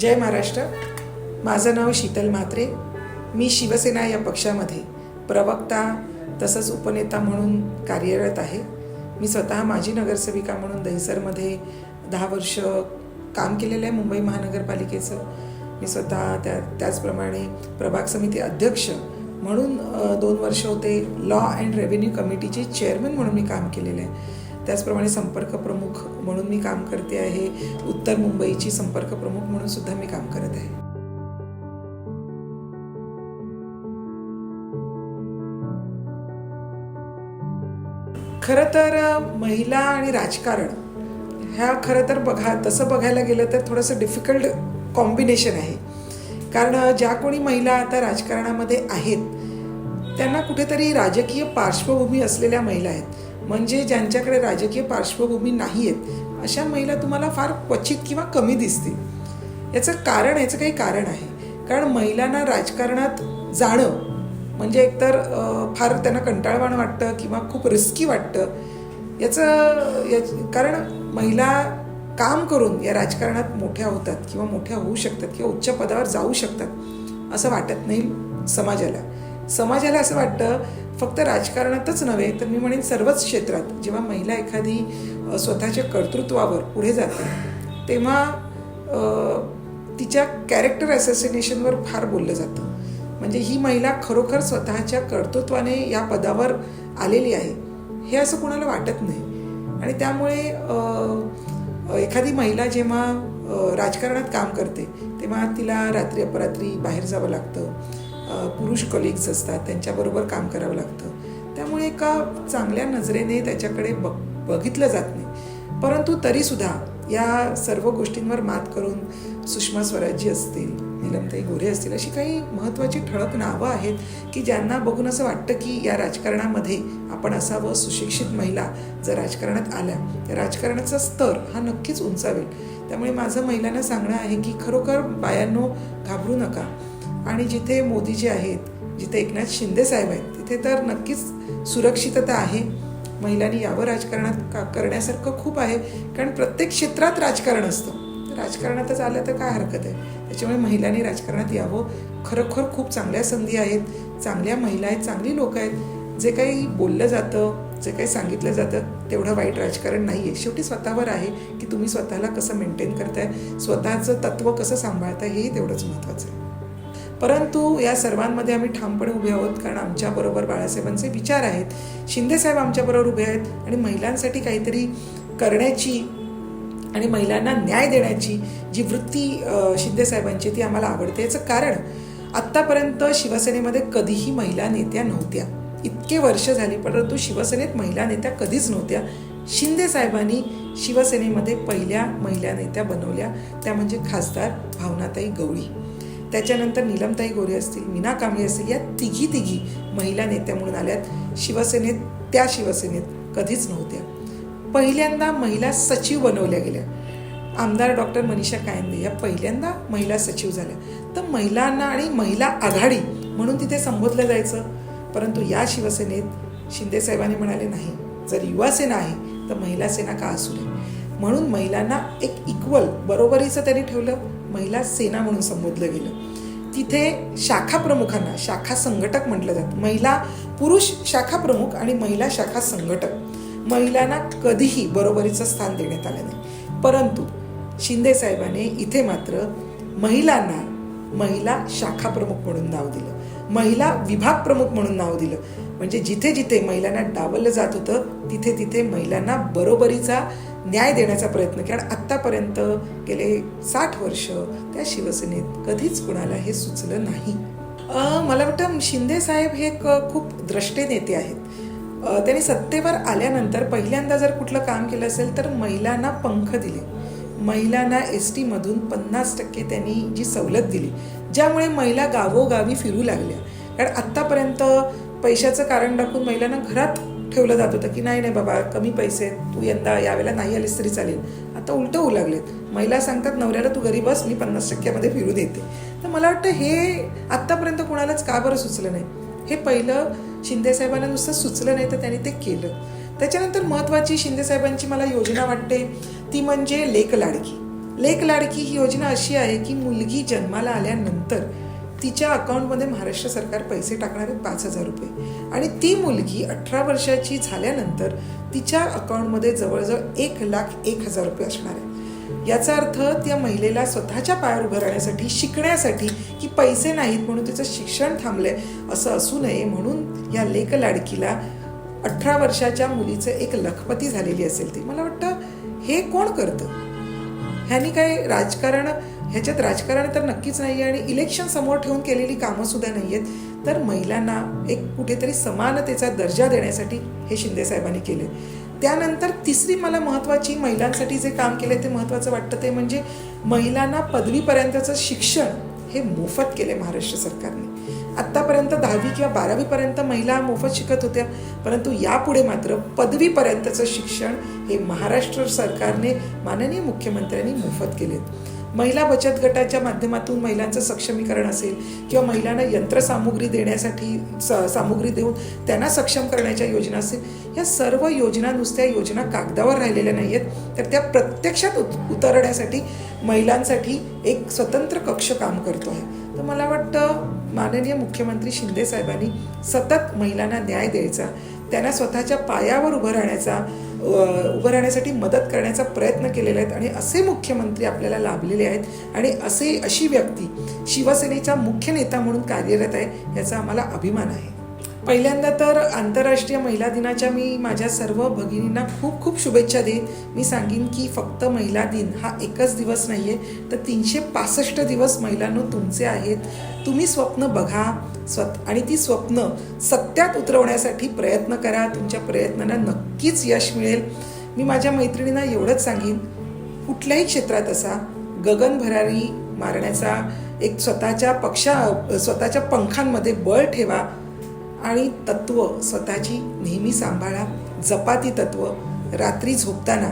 जय महाराष्ट्र. माझं नाव शीतल म्हात्रे. मी शिवसेना या पक्षामध्ये प्रवक्ता तसंच उपनेता म्हणून कार्यरत आहे. मी स्वतः माजी नगरसेविका म्हणून दहिसरमध्ये दहा वर्ष काम केलेलं आहे मुंबई महानगरपालिकेचं. मी स्वतः त्या त्याचप्रमाणे प्रभाग समिती अध्यक्ष म्हणून दोन वर्ष होते लॉ अँड रेव्हेन्यू कमिटीचे चेअरमन म्हणून मी काम केलेलं आहे. त्याचप्रमाणे संपर्क प्रमुख म्हणून मी काम करते आहे. उत्तर मुंबईची संपर्क प्रमुख म्हणून सुद्धा मी काम करत आहे. खरं तर महिला आणि राजकारण ह्या खरं तर बघा तसं बघायला गेलं तर थोडंसं डिफिकल्ट कॉम्बिनेशन आहे. कारण ज्या कोणी महिला आता राजकारणामध्ये आहेत त्यांना कुठेतरी राजकीय पार्श्वभूमी असलेल्या महिला आहेत. म्हणजे ज्यांच्याकडे राजकीय पार्श्वभूमी नाही आहेत अशा महिला तुम्हाला फार क्वचित किंवा कमी दिसतील. याचं कारण याचं काही कारण आहे. कारण महिलांना राजकारणात जाणं म्हणजे एकतर फार त्यांना कंटाळवाण वाटतं किंवा खूप रिस्की वाटतं. याचं या कारण महिला काम करून या राजकारणात मोठ्या होतात किंवा मोठ्या होऊ शकतात किंवा उच्च पदावर जाऊ शकतात असं वाटत नाही समाजाला. समाजाला असं वाटतं फक्त राजकारणातच नव्हे तर मी म्हणेन सर्वच क्षेत्रात जेव्हा महिला एखादी स्वतःच्या कर्तृत्वावर पुढे जाते तेव्हा तिच्या कॅरेक्टर असॅसिनेशनवर फार बोललं जातं. म्हणजे ही महिला खरोखर स्वतःच्या कर्तृत्वाने या पदावर आलेली आहे हे असं कुणाला वाटत नाही. आणि त्यामुळे एखादी महिला जेव्हा राजकारणात काम करते तेव्हा तिला रात्री अपरात्री बाहेर जावं लागतं. पुरुष कलिग्स असतात त्यांच्याबरोबर काम करावं लागतं. त्यामुळे एका चांगल्या नजरेने त्याच्याकडे बघ बघितलं जात नाही. परंतु तरीसुद्धा या सर्व गोष्टींवर मात करून सुषमा स्वराज्य असतील निलमताई गोरे असतील अशी काही महत्त्वाची ठळक नावं आहेत की ज्यांना बघून असं वाटतं की या राजकारणामध्ये आपण असावं सुशिक्षित महिला जर राजकारणात आल्या तर राजकारणाचा स्तर हा नक्कीच उंचावेल. त्यामुळे माझं महिलांना सांगणं आहे की खरोखर बायांनो घाबरू नका. आणि जिथे मोदीजी आहेत जिथे एकनाथ शिंदे साहेब आहेत तिथे तर नक्कीच सुरक्षितता आहे. महिलांनी यावं राजकारणात का करण्यासारखं खूप आहे कारण प्रत्येक क्षेत्रात राजकारण असतं. राजकारणातच आलं तर काय हरकत आहे? त्याच्यामुळे महिलांनी राजकारणात यावं. खरोखर खूप चांगल्या संधी आहेत. चांगल्या महिला आहेत चांगली लोक आहेत. जे काही बोललं जातं जे काही सांगितलं जातं तेवढं वाईट राजकारण नाही आहे शेवटी स्वतःवर आहे की तुम्ही स्वतःला कसं मेंटेन करताय? स्वतःचं तत्त्व कसं सांभाळताय? हेही तेवढंच महत्त्वाचं आहे. परंतु या सर्वांमध्ये आम्ही ठामपणे उभे आहोत कारण आमच्याबरोबर बाळासाहेबांचे विचार आहेत. शिंदेसाहेब आमच्याबरोबर उभे आहेत आणि महिलांसाठी काहीतरी करण्याची आणि महिलांना न्याय देण्याची जी वृत्ती शिंदेसाहेबांची ती आम्हाला आवडते. याचं कारण आत्तापर्यंत शिवसेनेमध्ये कधीही महिला नेत्या नव्हत्या. इतके वर्ष झाली परंतु शिवसेनेत महिला नेत्या कधीच नव्हत्या. शिंदे साहेबांनी शिवसेनेमध्ये पहिल्या महिला नेत्या बनवल्या. त्या म्हणजे खासदार भावनाताई गवळी. त्याच्यानंतर नीलमताई गोरे असतील मीना कांबळे असतील या तिघी तिघी महिला नेत्या म्हणून आल्यात. शिवसेनेत त्या शिवसेनेत कधीच नव्हत्या. पहिल्यांदा महिला सचिव बनवल्या गेल्या. आमदार डॉक्टर मनीषा कायंदे या पहिल्यांदा महिला सचिव झाल्या. तर महिलांना आणि महिला आघाडी म्हणून तिथे संबोधलं जायचं. परंतु या शिवसेनेत शिंदेसाहेबांनी म्हणाले नाही जर युवा सेना आहे तर महिला सेना का असू नये? म्हणून महिलांना एक इक्वल बरोबरीचं त्यांनी ठेवलं. महिला सेना म्हणून संबोधलं गेलं. तिथे शाखा प्रमुखांना शाखा संघटक म्हटलं जातं. महिला पुरुष शाखा प्रमुख आणि महिला शाखा संघटक. महिलांना कधीही बरोबरीचं स्थान देण्यात आलं नाही. परंतु शिंदे साहेबाने इथे मात्र महिलांना महिला शाखा प्रमुख म्हणून नाव दिलं. महिला विभाग प्रमुख म्हणून नाव दिलं. म्हणजे जिथे जिथे महिलांना डावललं जात होतं तिथे तिथे महिलांना बरोबरीचा न्याय देण्याचा प्रयत्न कारण आत्तापर्यंत गेले साठ वर्ष त्या शिवसेनेत कधीच कुणाला हे सुचलं नाही. मला वाटतं शिंदे साहेब हे एक खूप द्रष्टे नेते आहेत. त्यांनी सत्तेवर आल्यानंतर पहिल्यांदा जर कुठलं काम केलं असेल तर महिलांना पंख दिले. महिलांना एस टीमधून पन्नास टक्के त्यांनी जी सवलत दिली ज्यामुळे महिला गावोगावी फिरू लागल्या. कारण आत्तापर्यंत पैशाचं कारण दाखवून महिलांना घरात ठेवलं जात होतं की नाही नाही बाबा कमी पैसे आहेत, तू यंदा यावेळेला नाही आलीस तरी चालेल. आता उलटं होऊ लागलेत. महिला सांगतात नवऱ्याला तू घरी बस मी पन्नास टक्क्यामध्ये फिरू देते. तर मला वाटतं हे आत्तापर्यंत कोणालाच का बरं सुचलं नाही? हे पहिलं शिंदेसाहेबांना नुसतं सुचलं नाही तर त्यांनी ते केलं. त्याच्यानंतर महत्त्वाची शिंदेसाहेबांची मला योजना वाटते ती म्हणजे लेक लाडकी. लेक लाडकी ही योजना अशी आहे की मुलगी जन्माला आल्यानंतर तिच्या अकाउंटमध्ये महाराष्ट्र सरकार पैसे टाकणार आहे पाच हजार रुपये. आणि ती मुलगी अठरा वर्षाची झाल्यानंतर तिच्या अकाउंटमध्ये जवळजवळ एक लाख एक हजार रुपये असणार आहे याचा अर्थ त्या महिलेला स्वतःच्या पायावर उभं राहण्यासाठी शिकण्यासाठी की पैसे नाहीत म्हणून तिचं शिक्षण थांबलंय असं असू नये म्हणून या लेख लाडकीला अठरा वर्षाच्या मुलीचं एक लखपती झालेली असेल ती. मला वाटतं हे कोण करतं? ह्यानी काय राजकारण ह्याच्यात राजकारण तर नक्कीच नाही आहे आणि इलेक्शन समोर ठेवून केलेली कामंसुद्धा नाही आहेत तर महिलांना एक कुठेतरी समानतेचा दर्जा देण्यासाठी हे शिंदे साहेबांनी केले. त्यानंतर तिसरी मला महत्त्वाची महिलांसाठी जे काम केले ते महत्त्वाचं वाटतं ते म्हणजे महिलांना पदवीपर्यंतचं शिक्षण हे मोफत केले महाराष्ट्र सरकारने. आत्तापर्यंत दहावी किंवा बारावीपर्यंत महिला मोफत शिकत होत्या परंतु यापुढे मात्र पदवीपर्यंतचं शिक्षण हे महाराष्ट्र सरकारने माननीय मुख्यमंत्र्यांनी मोफत केलेत. महिला बचत गटाच्या माध्यमातून महिलांचं सक्षमीकरण असेल किंवा महिलांना यंत्रसामुग्री देण्यासाठी स सामुग्री देऊन त्यांना सक्षम करण्याच्या योजना असेल या सर्व योजना नुसत्या योजना कागदावर राहिलेल्या नाही आहेत तर त्या प्रत्यक्षात उत उतरण्यासाठी महिलांसाठी एक स्वतंत्र कक्ष काम करतो आहे. तर मला वाटतं माननीय मुख्यमंत्री शिंदे साहेबांनी सतत महिलांना न्याय द्यायचा त्यांना स्वतःच्या पायावर उभं राहण्याचा उभं राहण्यासाठी मदत करण्याचा प्रयत्न केलेले आहेत आणि असे मुख्यमंत्री आपल्याला लाभलेले आहेत आणि असे अशी व्यक्ती शिवसेनेचा मुख्य नेता म्हणून कार्यरत आहे याचा आम्हाला अभिमान आहे. पहिल्यांदा तर आंतरराष्ट्रीय महिला दिनाच्या मी माझ्या सर्व भगिनींना खूप खूप शुभेच्छा देईन. मी सांगेन की फक्त महिला दिन हा एकच दिवस नाही आहे तर तीनशे पासष्ट दिवस महिलांनो तुमचे आहेत. तुम्ही स्वप्न बघा स्वत आणि ती स्वप्न सत्यात उतरवण्यासाठी प्रयत्न करा. तुमच्या प्रयत्नांना नक्कीच यश मिळेल. मी माझ्या मैत्रिणींना एवढंच सांगेन कुठल्याही क्षेत्रात असा गगन भरारी मारण्याचा एक स्वतःच्या पक्षा स्वतःच्या पंखांमध्ये बळ ठेवा आणि तत्व स्वतःची नेहमी सांभाळा. जपाती तत्व. रात्री झोपताना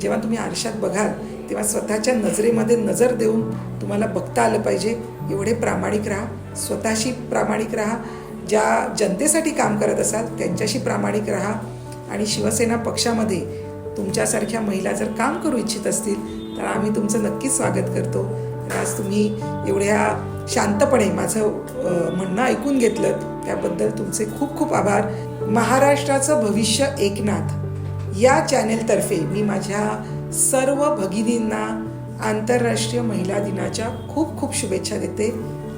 जेव्हा तुम्ही आरशात बघाल तेव्हा स्वतःच्या नजरेमध्ये नजर देऊन तुम्हाला बघता आलं पाहिजे. एवढे प्रामाणिक राहा. स्वतःशी प्रामाणिक राहा. ज्या जनतेसाठी काम करत असाल त्यांच्याशी प्रामाणिक राहा. आणि शिवसेना पक्षामध्ये तुमच्यासारख्या महिला जर काम करू इच्छित असतील तर आम्ही तुमचं नक्कीच स्वागत करतो. तर आज तुम्ही एवढ्या शांतपणे माझं म्हणणं ऐकून घेतलं त्याबद्दल तुमचे खूप खूप आभार. महाराष्ट्राचं भविष्य एकनाथ. या चॅनेलतर्फे मी माझ्या सर्व भगिनींना आंतरराष्ट्रीय महिला दिनाच्या खूप खूप शुभेच्छा देते.